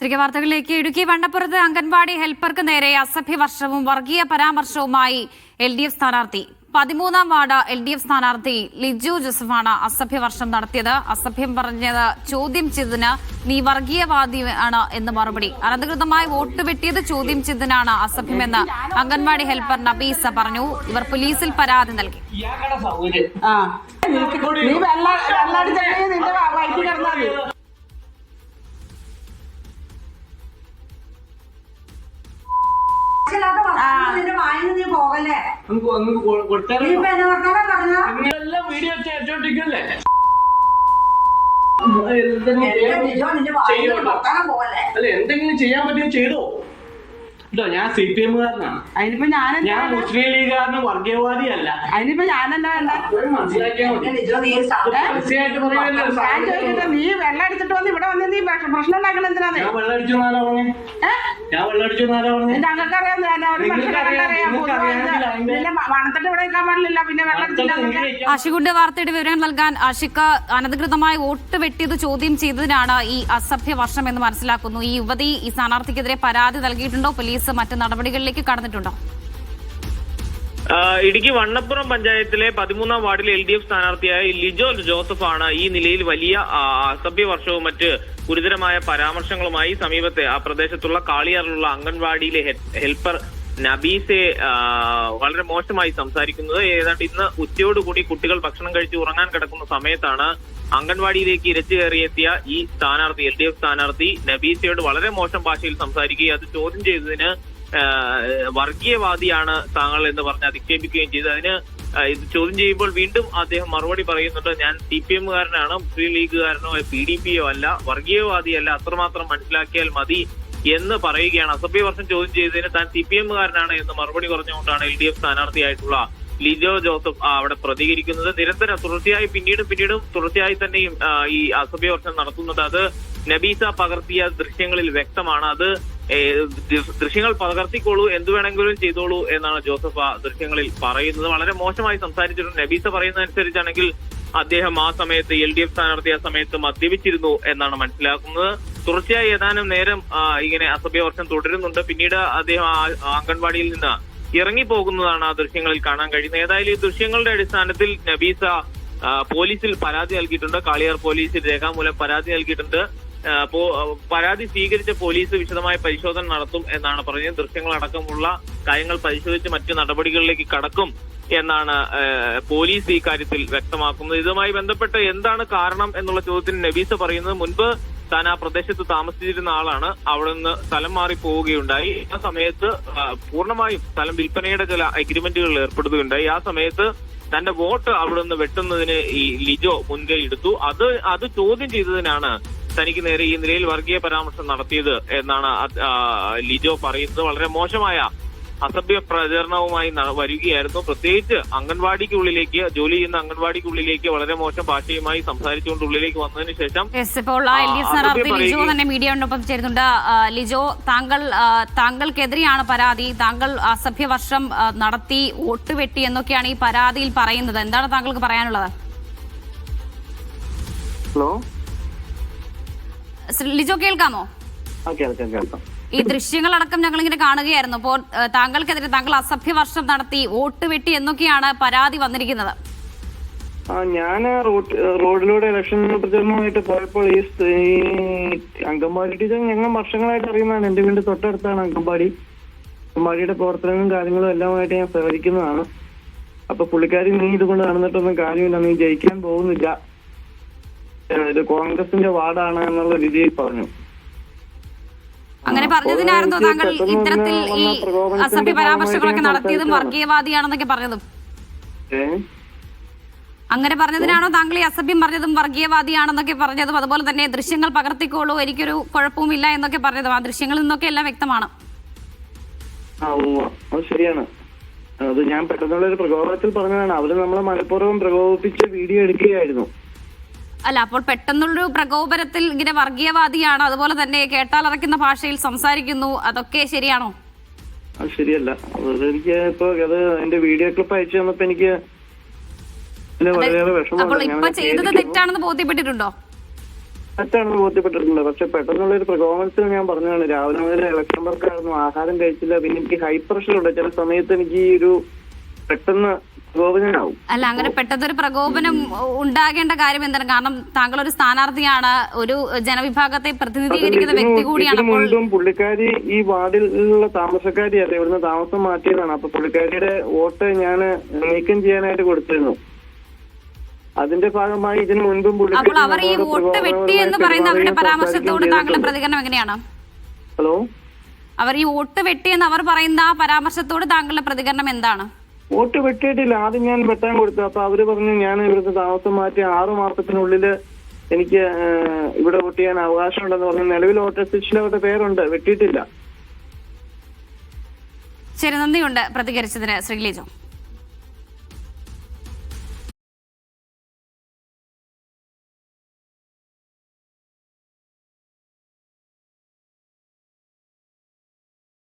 തിരികെ വാർത്തകളിലേക്ക്. ഇടുക്കി വണ്ണപ്പുറത്ത് അംഗൻവാടി ഹെൽപ്പർക്ക് നേരെ അസഭ്യവർഷവും വർഗീയ പരാമർശവുമായി എൽ ഡി എഫ് സ്ഥാനാർത്ഥി. പതിമൂന്നാം വാർഡ് എൽ ഡി എഫ് സ്ഥാനാർത്ഥി ലിജു ജോസഫാണ് അസഭ്യവർഷം നടത്തിയത്. അസഭ്യം പറഞ്ഞത് ചോദ്യം ചെയ്തതിന് നീ വർഗീയവാദിയാണ് എന്ന് മറുപടി. അനധികൃതമായി വോട്ട് വെട്ടിയത് ചോദ്യം ചെയ്തതിനാണ് അസഭ്യമെന്ന് അംഗൻവാടി ഹെൽപ്പർ നബീസ പറഞ്ഞു. ഇവർ പോലീസിൽ പരാതി നൽകി. നീ വെള്ള നിന്റെ കിടന്നാൽ വർത്തമാനം പോകല്ലേ അല്ല എന്തെങ്കിലും ചെയ്യാൻ പറ്റിയ ചെയ്തോ? കേട്ടോ ഞാൻ സി പി എമ്മുകാരനാണ്. അതിനിപ്പോ ഞാൻ ഞാൻ മുസ്ലിം ലീഗുകാരന് വർഗീയവാദിയല്ല. അതിനിപ്പോ ഞാനെന്താ വേണ്ട? അത് മനസ്സിലാക്കിയാൽ മതി. നിജോ നീ പറയുമല്ലോ ഞാൻ വെള്ളം എടുത്തിട്ട് വന്ന് ഇവിടെ വന്ന് നീ പ്രശ്നം പ്രശ്നം ഉണ്ടാക്കണ എന്തിനാന്ന്? ഞാൻ വെള്ളം അടിച്ചു എന്നാലാ പറഞ്ഞേ? ഞാൻ വെള്ളം അടിച്ചു എന്നാലാ പറഞ്ഞേ? നിന്റെ ഞാൻ ഒരു മണത്തിട്ട് ഇവിടെ നിൽക്കാൻ പാടില്ല പിന്നെ വെള്ളം വാർത്തയുടെ വിവരങ്ങൾ നൽകാൻ ആഷിക്ക് അനധികൃതമായി വോട്ട് വെട്ടിയത് ചോദ്യം ചെയ്തതിനാണ് ഈ അസഭ്യ വർഷം എന്ന് മനസ്സിലാക്കുന്നു. ഈ യുവതി ഈ സ്ഥാനാർത്ഥിക്കെതിരെ പരാതി നൽകിയിട്ടുണ്ടോ? പോലീസ് മറ്റ് നടപടികളിലേക്ക് കടന്നിട്ടുണ്ടോ? ഇടുക്കി വണ്ണപ്പുറം പഞ്ചായത്തിലെ പതിമൂന്നാം വാർഡിലെ എൽ ഡി എഫ് സ്ഥാനാർത്ഥിയായ ലിജോ ജോസഫാണ് ഈ നിലയിൽ വലിയ അസഭ്യ അസഭ്യവർഷവും മറ്റ് ഗുരുതരമായ പരാമർശങ്ങളുമായി സമീപത്തെ ആ പ്രദേശത്തുള്ള കാളിയാറിലുള്ള അംഗൻവാടിയിലെ ഹെൽപ്പർ നബീസെ വളരെ മോശമായി സംസാരിക്കുന്നത്. ഏതാണ്ട് ഇന്ന് ഉച്ചയോടുകൂടി കുട്ടികൾ ഭക്ഷണം കഴിച്ച് ഉറങ്ങാൻ കിടക്കുന്ന സമയത്താണ് അംഗൻവാടിയിലേക്ക് ഇരച്ചു കയറിയെത്തിയ ഈ സ്ഥാനാർത്ഥി എൽ ഡി എഫ് സ്ഥാനാർത്ഥി നബീസയോട് വളരെ മോശം ഭാഷയിൽ സംസാരിക്കുകയും അത് ചോദ്യം ചെയ്തതിന് വർഗീയവാദിയാണ് താങ്കൾ എന്ന് പറഞ്ഞ് അധിക്ഷേപിക്കുകയും ചെയ്തു. അതിന് ഇത് ചോദ്യം ചെയ്യുമ്പോൾ വീണ്ടും അദ്ദേഹം മറുപടി പറയുന്നുണ്ട്. ഞാൻ സി പി എമ്മുകാരനാണ് മുസ്ലിം ലീഗുകാരനോ പി ഡി പിയോ അല്ല വർഗീയവാദിയല്ല അത്രമാത്രം മനസ്സിലാക്കിയാൽ മതി. എന്ന് പറയുകയാണ്. അസഭ്യ വർഷം ചോദ്യം ചെയ്തതിന് താൻ സി പി എമ്മുകാരനാണ് എന്ന് മറുപടി പറഞ്ഞുകൊണ്ടാണ് എൽ ഡി എഫ് സ്ഥാനാർത്ഥിയായിട്ടുള്ള ലിജോ ജോസഫ് അവിടെ പ്രതികരിക്കുന്നത്. നിരന്തരം തുടർച്ചയായി പിന്നീടും പിന്നീടും തുടർച്ചയായി തന്നെയും ഈ അസഭ്യ വർഷം നടത്തുന്നത്. അത് നബീസ പകർത്തിയ ദൃശ്യങ്ങളിൽ വ്യക്തമാണ്. അത് ദൃശ്യങ്ങൾ പകർത്തിക്കോളൂ എന്തു വേണമെങ്കിലും ചെയ്തോളൂ എന്നാണ് ജോസഫ് ആ ദൃശ്യങ്ങളിൽ പറയുന്നത്. വളരെ മോശമായി സംസാരിച്ചിട്ടുണ്ട്. നബീസ പറയുന്നതനുസരിച്ചാണെങ്കിൽ അദ്ദേഹം ആ സമയത്ത് എൽ ഡി എഫ് സ്ഥാനാർത്ഥി ആ സമയത്ത് മദ്യപിച്ചിരുന്നു എന്നാണ് മനസ്സിലാക്കുന്നത്. തുടർച്ചയായി ഏതാനും നേരം ഇങ്ങനെ അസഭ്യവർഷം തുടരുന്നുണ്ട്. പിന്നീട് അദ്ദേഹം അംഗൻവാടിയിൽ നിന്ന് ഇറങ്ങിപ്പോകുന്നതാണ് ആ ദൃശ്യങ്ങളിൽ കാണാൻ കഴിയുന്നത്. ഏതായാലും ഈ ദൃശ്യങ്ങളുടെ അടിസ്ഥാനത്തിൽ നബീസ പോലീസിൽ പരാതി നൽകിയിട്ടുണ്ട്. കാളിയാർ പോലീസിൽ രേഖാമൂലം പരാതി നൽകിയിട്ടുണ്ട്. പരാതി സ്വീകരിച്ച പോലീസ് വിശദമായ പരിശോധന നടത്തും എന്നാണ് പറഞ്ഞത്. ദൃശ്യങ്ങളടക്കമുള്ള കാര്യങ്ങൾ പരിശോധിച്ച് മറ്റു നടപടികളിലേക്ക് കടക്കും എന്നാണ് പോലീസ് ഈ കാര്യത്തിൽ വ്യക്തമാക്കുന്നത്. ഇതുമായി ബന്ധപ്പെട്ട് എന്താണ് കാരണം എന്നുള്ള ചോദ്യത്തിന് നബീസ പറയുന്നത്. മുൻപ് താൻ ആ പ്രദേശത്ത് താമസിച്ചിരുന്ന ആളാണ്. അവിടെ നിന്ന് സ്ഥലം മാറി പോവുകയുണ്ടായി. ആ സമയത്ത് പൂർണമായും സ്ഥലം വിൽപ്പനയുടെ ചില അഗ്രിമെന്റുകളിൽ ഏർപ്പെടുത്തുകയുണ്ടായി. ആ സമയത്ത് തന്റെ വോട്ട് അവിടെ നിന്ന് വെട്ടുന്നതിന് ഈ ലിജോ മുൻകൈ എടുത്തു. അത് അത് ചോദ്യം ചെയ്തതിനാണ് തനിക്ക് നേരെ ഈ നിലയിൽ വർഗീയ പരാമർശം നടത്തിയത് എന്നാണ് ലിജോ പറയുന്നത്. വളരെ മോശമായ അസഭ്യ പ്രചരണവുമായി വരികയായിരുന്നു. പ്രത്യേകിച്ച് അംഗൻവാടിക്കുള്ളിലേക്ക് ജോലി ചെയ്യുന്ന അംഗൻവാടിക്കുള്ളിലേക്ക് വളരെ മോശം ഭാഷയുമായി സംസാരിച്ചുകൊണ്ട് ഉള്ളിലേക്ക് വന്നതിന് ശേഷം ഇപ്പോൾ ആ എൽ ഡി എഫ് ആ, സ്ഥാനാർത്ഥി അതൊക്കെ ലിജോ തന്നെ മീഡിയയോടൊപ്പം ചേരുന്നുണ്ട്. ലിജോ താങ്കൾ താങ്കൾക്കെതിരെയാണ് പരാതി. താങ്കൾ അസഭ്യ വർഷം നടത്തി വോട്ട് വെട്ടി എന്നൊക്കെയാണ് ഈ പരാതിയിൽ പറയുന്നത്. എന്താണ് താങ്കൾക്ക് പറയാനുള്ളത്? ഹലോ? ശ്രീ ലിജോ കേൾക്കാമോ? കേൾക്കാം കേൾക്കാം. ഈ ദൃശ്യങ്ങളടക്കം ഞങ്ങൾ ഇങ്ങനെ കാണുകയായിരുന്നു. അപ്പോൾ താങ്കൾക്കെതിരെ താങ്കൾ അസഭ്യവർഷം നടത്തി വോട്ട് വെട്ടി എന്നൊക്കെയാണ് പരാതി വന്നിരിക്കുന്നത്. ഞാൻ റോഡ് റോഡിലൂടെ ഇലക്ഷൻ പ്രചരണമായിട്ട് പോയപ്പോൾ ഈ അംഗൻവാടി ടീച്ചർ ഞങ്ങൾ വർഷങ്ങളായിട്ട് അറിയുന്നതാണ്. എന്റെ വീടിന്റെ തൊട്ടടുത്താണ് അംഗൻവാടി. അംഗൻവാടിയുടെ പ്രവർത്തനങ്ങളും കാര്യങ്ങളും എല്ലാമായിട്ട് ഞാൻ സഹകരിക്കുന്നതാണ്. അപ്പൊ പുള്ളിക്കാരി നീ ഇതുകൊണ്ട് നടന്നിട്ടൊന്നും കാര്യമില്ല. നീ ജയിക്കാൻ പോകുന്നില്ല. ഇത് കോൺഗ്രസിന്റെ വാർഡാണ് എന്നുള്ള രീതിയിൽ പറഞ്ഞു. അങ്ങനെ പറഞ്ഞതിനായിരുന്നു താങ്കൾ ഇത്തരത്തിൽ ഈ അസഭ്യ പരാമർശങ്ങളൊക്കെ നടത്തിയതും. വർഗീയവാദിയാണെന്നൊക്കെ പറഞ്ഞതും. അങ്ങനെ പറഞ്ഞതിനാണോ താങ്കൾ ഈ അസഭ്യം പറഞ്ഞതും വർഗീയവാദിയാണെന്നൊക്കെ പറഞ്ഞതും? അതുപോലെ തന്നെ ദൃശ്യങ്ങൾ പകർത്തിക്കോളൂ എനിക്കൊരു കുഴപ്പവുമില്ല എന്നൊക്കെ പറഞ്ഞതും. ആ ദൃശ്യങ്ങളിൽ നിന്നൊക്കെ എല്ലാം വ്യക്തമാണ്. ശരിയാണ്. അത് ഞാൻ പെട്ടെന്നുള്ള ഒരു പ്രകോപനത്തിൽ പറഞ്ഞതാണ്. അവർ നമ്മളെ മനഃപൂർവം പ്രകോപിപ്പിച്ച് വീഡിയോ എടുക്കുകയായിരുന്നു. അല്ല അപ്പോൾ പെട്ടെന്നുള്ളൊരു പ്രകോപനത്തിൽ ഇങ്ങനെ വർഗീയവാദിയാണ്. അതുപോലെ തന്നെ കേട്ടാൽ അറക്കുന്ന ഭാഷയിൽ സംസാരിക്കുന്നു. അതൊക്കെ ശരിയാണോ? അത് ശരിയല്ല. എനിക്ക് ഇപ്പൊ അത് എന്റെ വീഡിയോ ക്ലിപ്പ് അയച്ചു തന്നപ്പോ എനിക്ക് അപ്പോൾ ഇപ്പൊ ചെയ്തത് തെറ്റാണെന്ന് ബോധ്യപ്പെട്ടിട്ടുണ്ടോ? തെറ്റാണെന്ന് ബോധ്യപ്പെട്ടിട്ടുണ്ട്. പക്ഷെ പെട്ടെന്നുള്ള ഒരു പ്രകോപനത്തിൽ ഞാൻ പറഞ്ഞതാണ്. രാവിലെ മുതൽ ഇലക്ഷൻ വർക്കായിരുന്നു. ആഹാരം കഴിച്ചില്ല. പിന്നെ എനിക്ക് ഹൈ പ്രഷർ ഉണ്ട്. ചില സമയത്ത് എനിക്ക് ഈ ഒരു പെട്ടെന്ന് അല്ല അങ്ങനെ പെട്ടെന്നൊരു പ്രകോപനം ഉണ്ടാകേണ്ട കാര്യം എന്താണ്? കാരണം താങ്കൾ ഒരു സ്ഥാനാർത്ഥിയാണ് ഒരു ജനവിഭാഗത്തെ പ്രതിനിധീകരിക്കുന്ന വ്യക്തി കൂടിയാണ് വീണ്ടും മുൻപും പുള്ളിക്കാരി ഈ വാർഡിലുള്ള താമസക്കാരിയല്ല ഇവിടുന്ന് താമസം മാറ്റിയതാണ് അപ്പൊ പുള്ളിക്കാരിയുടെ വോട്ട് ഞാൻ നീക്കം ചെയ്യാനായിട്ട് കൊടുത്തിരുന്നു. അതിന്റെ ഭാഗമായി ഇതിനു മുൻപും അപ്പോൾ അവർ ഈ വോട്ട് വെട്ടി എന്ന് പറയുന്ന അവരുടെ പരാമർശത്തോട് താങ്കളുടെ പ്രതികരണം എങ്ങനെയാണ്? ഹലോ? അവർ ഈ വോട്ട് വെട്ടി എന്ന് അവർ പറയുന്ന ആ പരാമർശത്തോട് താങ്കളുടെ പ്രതികരണം എന്താണ്? വോട്ട് വെട്ടിയിട്ടില്ല. ആദ്യം ഞാൻ വെട്ടാൻ കൊടുത്തു. അപ്പൊ അവർ പറഞ്ഞു ഞാൻ ഇവിടുത്തെ താമസം മാറ്റി ആറു മാസത്തിനുള്ളിൽ എനിക്ക് ഇവിടെ വോട്ട് ചെയ്യാൻ അവകാശമുണ്ടെന്ന് പറഞ്ഞു. നിലവിൽ വോട്ടർ അവരുടെ പേരുണ്ട്. വെട്ടിയിട്ടില്ല. ശരി നന്ദിയുണ്ട് പ്രതികരിച്ചതിന്. ശ്രീ ലിജോ.